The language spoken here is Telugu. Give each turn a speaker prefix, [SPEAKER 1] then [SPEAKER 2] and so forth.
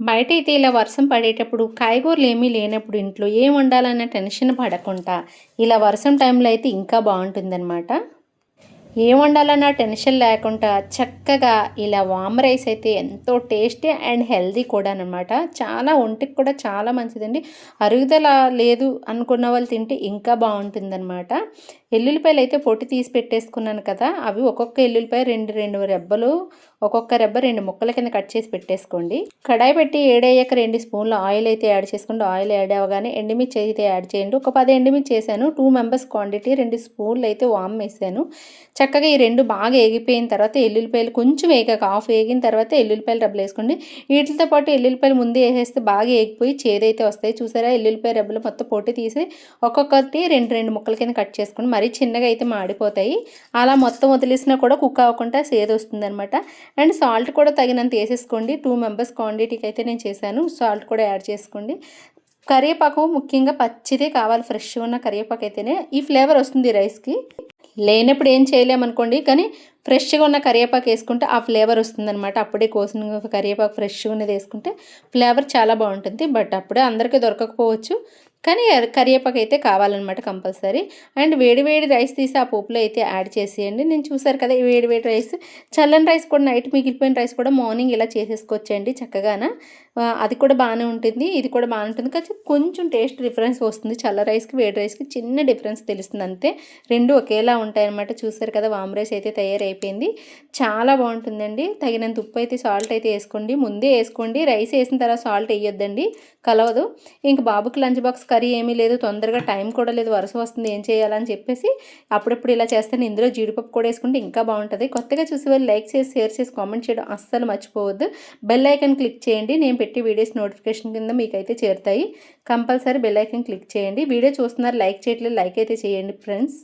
[SPEAKER 1] బయట అయితే ఇలా వర్షం పడేటప్పుడు కాయగూరలు ఏమీ లేనప్పుడు ఇంట్లో ఏం వండాలన్న టెన్షన్ పడకుండా ఇలా వర్షం టైంలో అయితే ఇంకా బాగుంటుందన్నమాట. ఏం వండాలన్న టెన్షన్ లేకుండా చక్కగా ఇలా వామ్ రైస్ అయితే ఎంతో టేస్టీ అండ్ హెల్దీ కూడా అనమాట చాలా ఒంటికి కూడా చాలా మంచిదండి. అరుగుదల లేదు అనుకున్న వాళ్ళు తింటే ఇంకా బాగుంటుందన్నమాట. ఎల్లుల్లిపాయలు అయితే పొట్టి తీసి పెట్టేసుకున్నాను కదా అవి ఒక్కొక్క ఎల్లుల్లిపాయ రెండు రెండు రెబ్బలు ఒక్కొక్క రెబ్బ రెండు ముక్కల కింద కట్ చేసి పెట్టేసుకోండి. కడాయి పెట్టి ఏడయ్యాక రెండు స్పూన్ల ఆయిల్ అయితే యాడ్ చేసుకోండి. ఆయిల్ యాడ్ అవ్వగానే ఎండుమిర్చి అయితే యాడ్ చేయండి. ఒక పది ఎండుమిర్చి చేశాను టూ మెంబర్స్ క్వాంటిటీ రెండు స్పూన్లు అయితే వామ్ వేసాను. చక్కగా ఈ రెండు బాగా ఏగిపోయిన తర్వాత ఎల్లుల్లిపాయలు కొంచెం వేగాక ఆఫ్ వేగిన తర్వాత ఎల్లుల్లిపాయలు రబ్బలు వేసుకోండి. వీటితో పాటు ఎల్లుల్లిపాయలు ముందే వేసేస్తే బాగా ఏగిపోయి చేదైతే వస్తాయి. చూసారా? ఎల్లుల్లిపాయ రబ్బలు మొత్తం పొట్టి తీసి ఒక్కొక్కటి రెండు రెండు ముక్కల కింద కట్ చేసుకోండి మరీ చిన్నగా అయితే మాడిపోతాయి. అలా మొత్తం వదిలేసినా కూడా కుక్ అవ్వకుండా సేద్ వస్తుందనమాట అండ్ సాల్ట్ కూడా తగినంత వేసేసుకోండి. టూ మెంబర్స్ క్వాంటిటీకి అయితే నేను చేశాను. సాల్ట్ కూడా యాడ్ చేసుకోండి. కరివేపాకు ముఖ్యంగా పచ్చిదే కావాలి. ఫ్రెష్గా ఉన్న కరివేపాకు అయితేనే. ఈ ఫ్లేవర్ వస్తుంది రైస్కి. లేనప్పుడు ఏం చేయలేమనుకోండి. కానీ ఫ్రెష్గా ఉన్న కరివేపాకు వేసుకుంటే ఆ ఫ్లేవర్ వస్తుందన్నమాట. అప్పుడే కోసిన కరివేపాకు ఫ్రెష్గా ఉన్నది వేసుకుంటే ఫ్లేవర్ చాలా బాగుంటుంది. బట్ అప్పుడే అందరికీ దొరకకపోవచ్చు. కానీ కరివేపాకు అయితే కావాలన్నమాట కంపల్సరీ. అండ్ వేడివేడి రైస్ తీసి ఆ పోపులో అయితే యాడ్ చేసేయండి. నేను చూసారు కదా ఈ వేడివేడి రైస్. చల్లని రైస్ కూడా నైట్ మిగిలిపోయిన రైస్ కూడా మార్నింగ్ ఇలా చేసేసుకోవచ్చండి చక్కగాన. అది కూడా బాగానే ఉంటుంది ఇది కూడా బాగానే ఉంటుంది. కానీ కొంచెం టేస్ట్ డిఫరెన్స్ వస్తుంది. చల్ల రైస్కి వేడి రైస్కి చిన్న డిఫరెన్స్ తెలుస్తుంది అంతే. రెండు ఒకేలా ఉంటాయన్నమాట. చూసారు కదా వామ్ రైస్ అయితే తయారైపోయింది. చాలా బాగుంటుందండి. తగినంత ఉప్పు అయితే సాల్ట్ అయితే వేసుకోండి. ముందే వేసుకోండి. రైస్ వేసిన తర్వాత సాల్ట్ వేయొద్దండి. కలవదు. ఇంక బాబుకి లంచ్ బాక్స్ కర్రీ ఏమీ లేదు తొందరగా టైం కూడా లేదు వరుస వస్తుంది ఏం చేయాలని చెప్పేసి అప్పుడప్పుడు ఇలా చేస్తాను. ఇందులో జీడిపప్పు కూడా వేసుకుంటే ఇంకా బాగుంటుంది. కొత్తగా చూసి వాళ్ళు లైక్ చేసి షేర్ చేసి కామెంట్ చేయడం అస్సలు మర్చిపోవద్దు. బెల్ ఐకన్ క్లిక్ చేయండి. నేను పెట్టి వీడియోస్ నోటిఫికేషన్ కింద మీకైతే చేరుతాయి. కంపల్సరీ బెల్ ఐకన్ క్లిక్ చేయండి. వీడియో చూస్తున్నారు లైక్ చేయట్లేదు లైక్ అయితే చేయండి ఫ్రెండ్స్.